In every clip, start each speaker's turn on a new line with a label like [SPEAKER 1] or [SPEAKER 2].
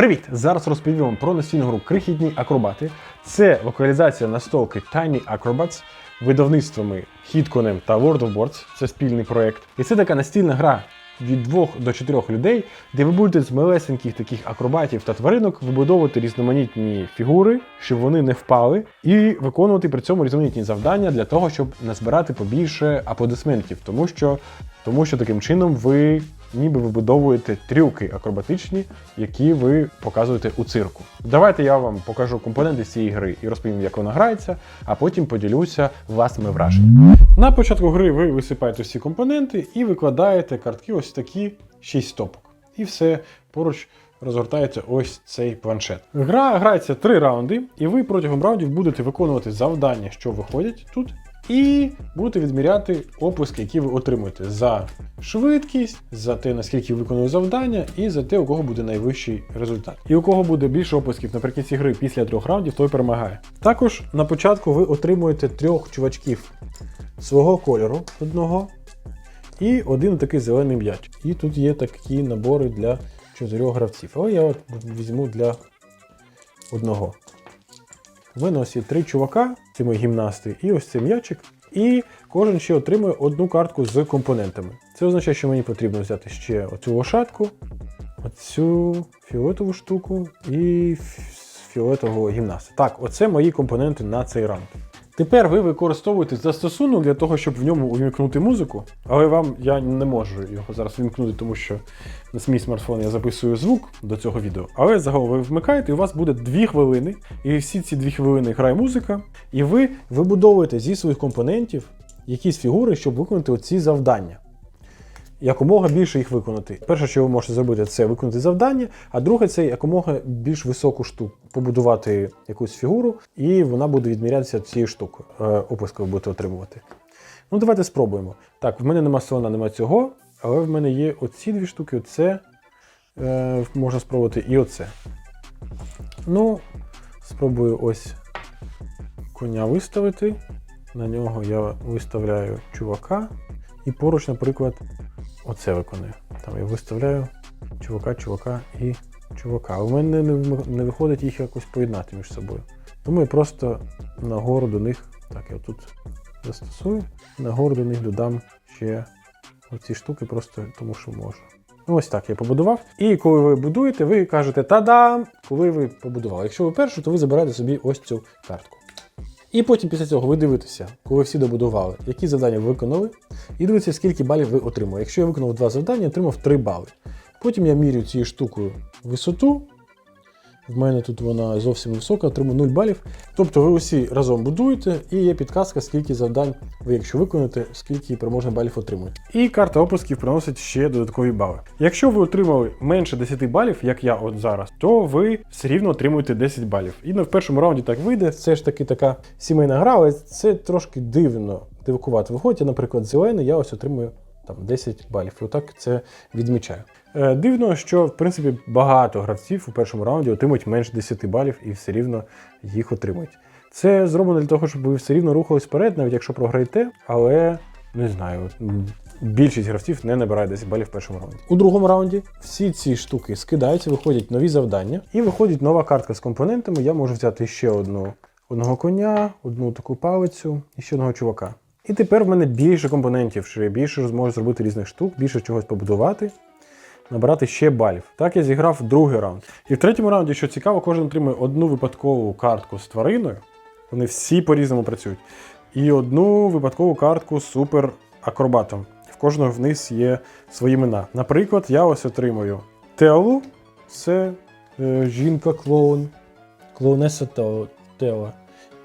[SPEAKER 1] Привіт! Зараз розповім вам про настільну гру Крихітні акробати. Це локалізація настолки Tiny Acrobats видавництвами Hitconem та World of Boards. Це спільний проект. І це така настільна гра від 2 до 4 людей, де ви будете з малесеньких таких акробатів та тваринок вибудовувати різноманітні фігури, щоб вони не впали, і виконувати при цьому різноманітні завдання для того, щоб назбирати побільше аплодисментів, тому що, тому що таким чином ви ніби вибудовуєте трюки акробатичні, які ви показуєте у цирку. Давайте я вам покажу компоненти цієї гри і розповім, як вона грається, а потім поділюся власними враженнями. На початку гри ви висипаєте всі компоненти і викладаєте картки ось такі 6 стопок. І все поруч розгортається ось цей планшет. Гра грається три раунди, і ви протягом раундів будете виконувати завдання, що виходять тут. І будете відміряти опуски, які ви отримуєте за швидкість, за те, наскільки виконали завдання, і за те, у кого буде найвищий результат. І у кого буде більше опусків наприкінці гри після трьох раундів, той перемагає. Також на початку ви отримуєте трьох чувачків свого кольору одного і один такий зелений м'яч. І тут є такі набори для чотирьох гравців. Але я от візьму для одного. Є три чувака, ці мої гімнасти, і ось цей м'ячик. І кожен ще отримує одну картку з компонентами. Це означає, що мені потрібно взяти ще оцю лошадку, оцю фіолетову штуку і фіолетового гімнаста. Так, оце мої компоненти на цей раунд. Тепер ви використовуєте застосунок для того, щоб в ньому увімкнути музику, але вам я не можу його зараз увімкнути, тому що на свій смартфон я записую звук до цього відео. Але загалом ви вмикаєте, і у вас буде 2 хвилини, і всі ці 2 хвилини грає музика, і ви вибудовуєте зі своїх компонентів якісь фігури, щоб виконати оці завдання. Якомога більше їх виконати. Перше, що ви можете зробити, це виконати завдання, а друге це якомога більш високу штуку, побудувати якусь фігуру, і вона буде відмірятися цією штукою. Е, опуску ви будете отримувати. Ну, давайте спробуємо. Так, в мене нема слона, нема цього, але в мене є оці дві штуки, оце е, можна спробувати і оце. Ну, спробую ось коня виставити. На нього я виставляю чувака. І поруч, наприклад, оце виконую. Там я виставляю чувака, чувака і чувака. У мене не, не виходить їх якось поєднати між собою. Тому я просто нагору до них, так, я тут застосую, нагору до них додам ще оці штуки, просто тому що можу. Ну, ось так я побудував. І коли ви будуєте, ви кажете та-дам, коли ви побудували. Якщо ви першу, то ви забираєте собі ось цю картку. І потім після цього ви дивитеся, коли всі добудували, які завдання ви виконали, і дивитеся, скільки балів ви отримали. Якщо я виконав два завдання, отримав 3 бали. Потім я мірю цією штукою висоту. В мене тут вона зовсім висока, отримую 0 балів. Тобто ви усі разом будуєте, і є підказка, скільки завдань ви, якщо виконаєте, скільки переможних балів отримуєте. І карта опусків приносить ще додаткові бали. Якщо ви отримали менше 10 балів, як я от зараз, то ви все рівно отримуєте 10 балів. І на в першому раунді так вийде. Це ж таки така сімейна гра, але це трошки дивно дивакувати. Виходить, наприклад, зелений, я ось отримую там 10 балів. Отак це відмічаю. Е, Дивно, що в принципі багато гравців у першому раунді отримують менше 10 балів і все рівно їх отримують. Це зроблено для того, щоб ви все рівно рухались вперед, навіть якщо програєте, але не знаю. Більшість гравців не набирає 10 балів в першому раунді. У другому раунді всі ці штуки скидаються, виходять нові завдання, і виходить нова картка з компонентами. Я можу взяти ще одну одного коня, одну таку палицю і ще одного чувака. І тепер в мене більше компонентів, що я більше зможу зробити різних штук, більше чогось побудувати, набрати ще балів. Так я зіграв другий раунд. І в третьому раунді, що цікаво, кожен отримує одну випадкову картку з твариною. Вони всі по-різному працюють. І одну випадкову картку з супер акробатом. В кожного в них є свої імена. Наприклад, я ось отримую Телу, це е, жінка-клоун, клоунеса Тео.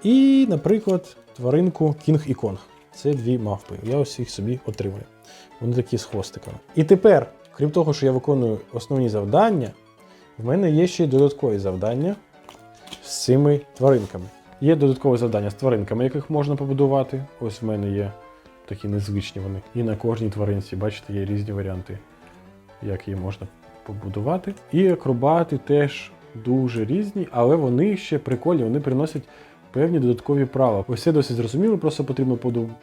[SPEAKER 1] І, наприклад, тваринку Кінг і Конг. Це дві мавпи. Я ось їх собі отримую. Вони такі з хвостиками. І тепер, крім того, що я виконую основні завдання, в мене є ще й додаткові завдання з цими тваринками. Є додаткове завдання з тваринками, яких можна побудувати. Ось в мене є такі незвичні вони. І на кожній тваринці, бачите, є різні варіанти, як її можна побудувати. І акробати теж дуже різні, але вони ще прикольні, вони приносять певні додаткові права. Ось це досить зрозуміло, просто потрібно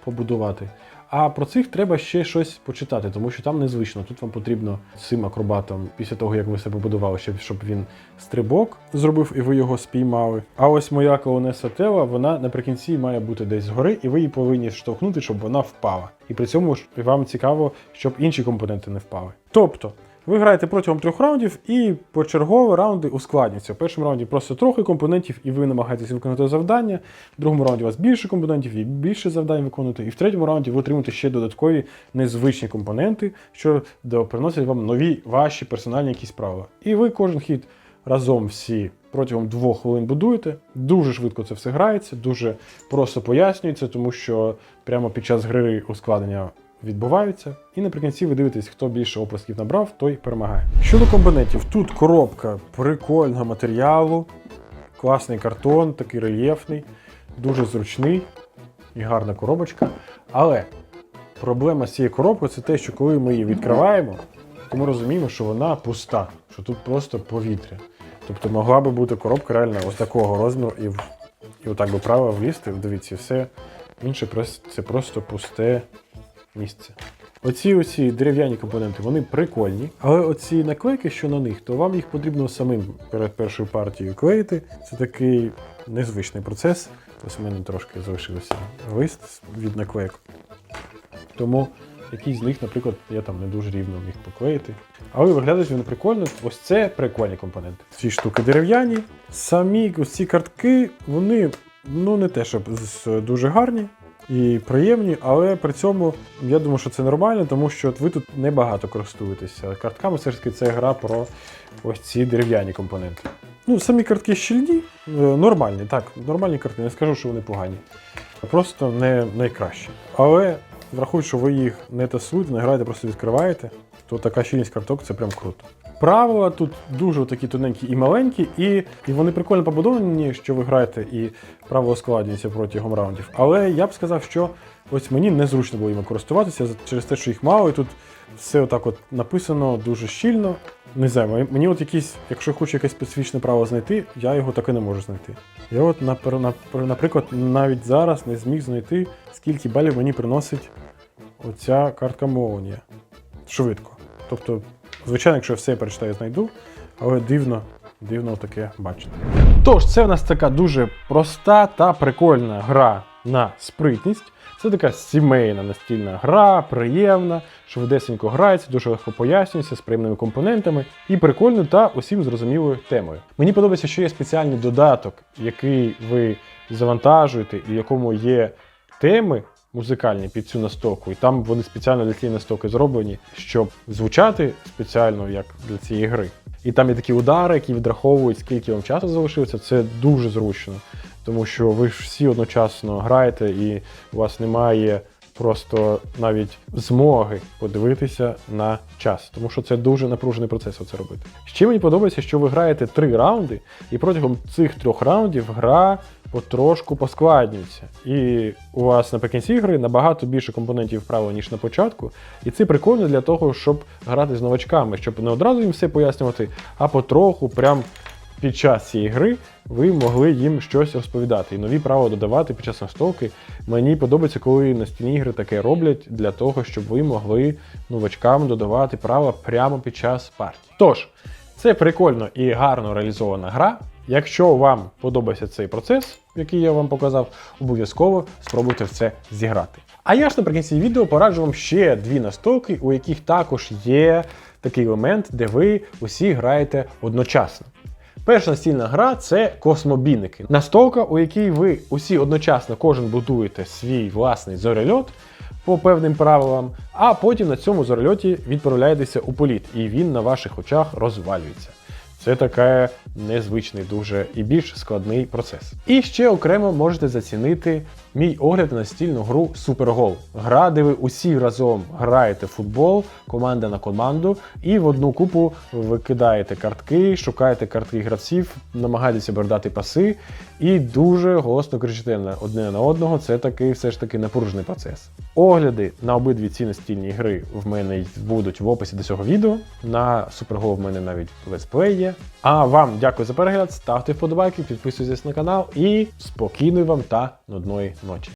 [SPEAKER 1] побудувати. А про цих треба ще щось почитати, тому що там незвично. Тут вам потрібно цим акробатом, після того як ви все побудували, щоб, щоб він стрибок зробив і ви його спіймали. А ось моя колонеса Тела, вона наприкінці має бути десь згори, і ви її повинні штовхнути, щоб вона впала. І при цьому вам цікаво, щоб інші компоненти не впали. Тобто. Ви граєте протягом трьох раундів і почергово раунди ускладнюються. В першому раунді просто трохи компонентів, і ви намагаєтесь виконати завдання. В другому раунді у вас більше компонентів і більше завдань виконувати. І в третьому раунді ви отримуєте ще додаткові незвичні компоненти, що приносять вам нові ваші персональні якісь правила. І ви кожен хід разом всі протягом двох хвилин будуєте. Дуже швидко це все грається, дуже просто пояснюється, тому що прямо під час гри ускладнення відбуваються. І наприкінці ви дивитесь, хто більше оплесків набрав, той перемагає. Щодо компонентів, тут коробка прикольного матеріалу, класний картон, такий рельєфний, дуже зручний і гарна коробочка. Але проблема з цією коробкою це те, що коли ми її відкриваємо, то ми розуміємо, що вона пуста, що тут просто повітря. Тобто могла би бути коробка реально ось такого розміру і, і отак би право влізти, дивіться, все інше це просто пусте місце. Оці оці дерев'яні компоненти, вони прикольні, але оці наклейки, що на них, то вам їх потрібно самим перед першою партією клеїти. Це такий незвичний процес. Ось у мене трошки залишився лист від наклейок. Тому якийсь з них, наприклад, я там не дуже рівно міг поклеїти. Але виглядають вони прикольно. Ось це прикольні компоненти. Ці штуки дерев'яні. Самі ось ці картки, вони ну не те, щоб дуже гарні і приємні, але при цьому я думаю, що це нормально, тому що ви тут небагато користуєтеся картками. Все ж таки, це гра про ось ці дерев'яні компоненти. Ну, самі картки щільні, е, нормальні, так, нормальні картки, не скажу, що вони погані. Просто не найкращі. Але врахуйте, що ви їх не тасуєте, не граєте, просто відкриваєте, то така щільність карток це прям круто. Правила тут дуже такі тоненькі і маленькі, і, і вони прикольно побудовані, що ви граєте, і правила складаються протягом раундів. Але я б сказав, що ось мені незручно було їм користуватися через те, що їх мало, і тут все отак от написано дуже щільно. Не знаю, мені- от якісь, якщо хочу якесь специфічне право знайти, я його таки не можу знайти. Я от, наприклад, навіть зараз не зміг знайти, скільки балів мені приносить оця картка мовлення. Швидко. Тобто, звичайно, якщо я все перечитаю, знайду, але дивно, дивно таке бачити. Тож, це в нас така дуже проста та прикольна гра на спритність. Це така сімейна настільна гра, приємна, швидесенько грається, дуже легко пояснюється з приємними компонентами і прикольною та усім зрозумілою темою. Мені подобається, що є спеціальний додаток, який ви завантажуєте, і в якому є теми музикальні під цю настолку, і там вони спеціально для цієї настолки зроблені, щоб звучати спеціально як для цієї гри. І там є такі удари, які відраховують, скільки вам часу залишилося. Це дуже зручно, тому що ви ж всі одночасно граєте, і у вас немає просто навіть змоги подивитися на час, тому що це дуже напружений процес оце робити. Ще мені подобається, що ви граєте три раунди, і протягом цих трьох раундів гра потрошку поскладнюється. І у вас наприкінці гри набагато більше компонентів правил, ніж на початку. І це прикольно для того, щоб грати з новачками, щоб не одразу їм все пояснювати, а потроху, прям під час цієї гри, ви могли їм щось розповідати і нові правила додавати під час настолки. Мені подобається, коли настільні ігри таке роблять для того, щоб ви могли новачкам додавати правила прямо під час партії. Тож, це прикольно і гарно реалізована гра. Якщо вам подобається цей процес, який я вам показав, обов'язково спробуйте в це зіграти. А я ж наприкінці відео пораджу вам ще дві настолки, у яких також є такий елемент, де ви усі граєте одночасно. Перша настільна гра це космобійники. Настолка, у якій ви усі одночасно кожен будуєте свій власний зорельот по певним правилам, а потім на цьому зорельоті відправляєтеся у політ, і він на ваших очах розвалюється. Це така незвичний дуже і більш складний процес. І ще окремо можете зацінити мій огляд на настільну гру Супергол. Гра, де ви усі разом граєте в футбол, команда на команду, і в одну купу викидаєте картки, шукаєте картки гравців, намагаєтеся передати паси, і дуже голосно кричите одне на одного. Це такий все ж таки напружений процес. Огляди на обидві ці настільні гри в мене будуть в описі до цього відео. На Супергол в мене навіть летсплей є. А вам дякую за перегляд, ставте вподобайки, підписуйтесь на канал і спокійної вам та нудної noite.